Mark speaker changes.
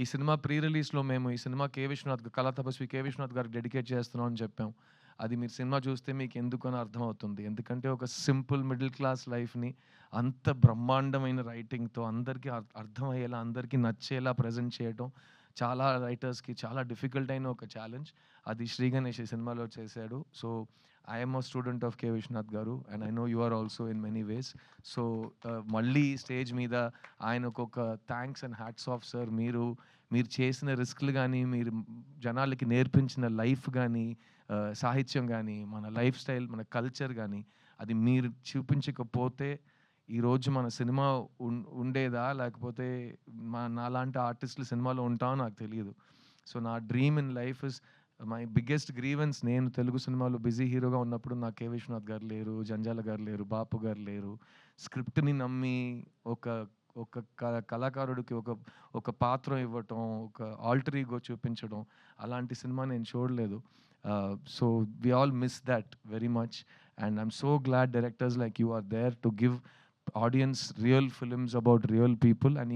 Speaker 1: ఈ cinema pre రిలీజ్‌లో మేము ఈ సినిమా కే. విశ్వనాథ్ కళా తపస్వి కే. విశ్వనాథ్ గారికి డెడికేట్ చేస్తున్నాం అని చెప్పాం. అది మీరు సినిమా చూస్తే మీకు ఎందుకని అర్థమవుతుంది. ఎందుకంటే ఒక సింపుల్ మిడిల్ క్లాస్ లైఫ్‌ని అంత బ్రహ్మాండమైన రైటింగ్‌తో అందరికీ అర్థమయ్యేలా, అందరికీ నచ్చేలా ప్రెజెంట్ చేయటం చాలా రైటర్స్‌కి చాలా డిఫికల్ట్ అయిన ఒక ఛాలెంజ్. అది శ్రీ గణేష్ ఈ సినిమాలో చేశాడు. So, I'm a student of K Vishwanath garu and I know you are also in many ways. So, మళ్ళీ స్టేజ్ మీద ఆయన ఒక thanks and hats off sir. మీరు మీరు చేసిన రిస్క్‌లు కానీ మీరు జనాలకి నేర్పించిన లైఫ్ కానీ uh, సాహిత్యం కానీ మన లైఫ్ స్టైల్, మన కల్చర్ కానీ అది మీరు చూపించకపోతే ఈరోజు మన సినిమా ఉండేదా? లేకపోతే మా నాలాంటి ఆర్టిస్టులు సినిమాలో ఉంటామో నాకు తెలియదు సో, నా dream in life is my biggest grievance నేను తెలుగు సినిమాలో బిజీ హీరోగా ఉన్నప్పుడు నా కె. విశ్వనాథ్ గారు లేరు, జంజాల గారు లేరు, బాపు గారు లేరు. స్క్రిప్ట్‌ని నమ్మి ఒక ఒక క కళాకారుడికి ఒక ఒక పాత్ర ఇవ్వటం, ఒక ఆల్టర్ ఈగో చూపించడం అలాంటి సినిమా నేను చూడలేదు. So, we all miss that very much and I so glad directors like you are there to give audience real films about real people and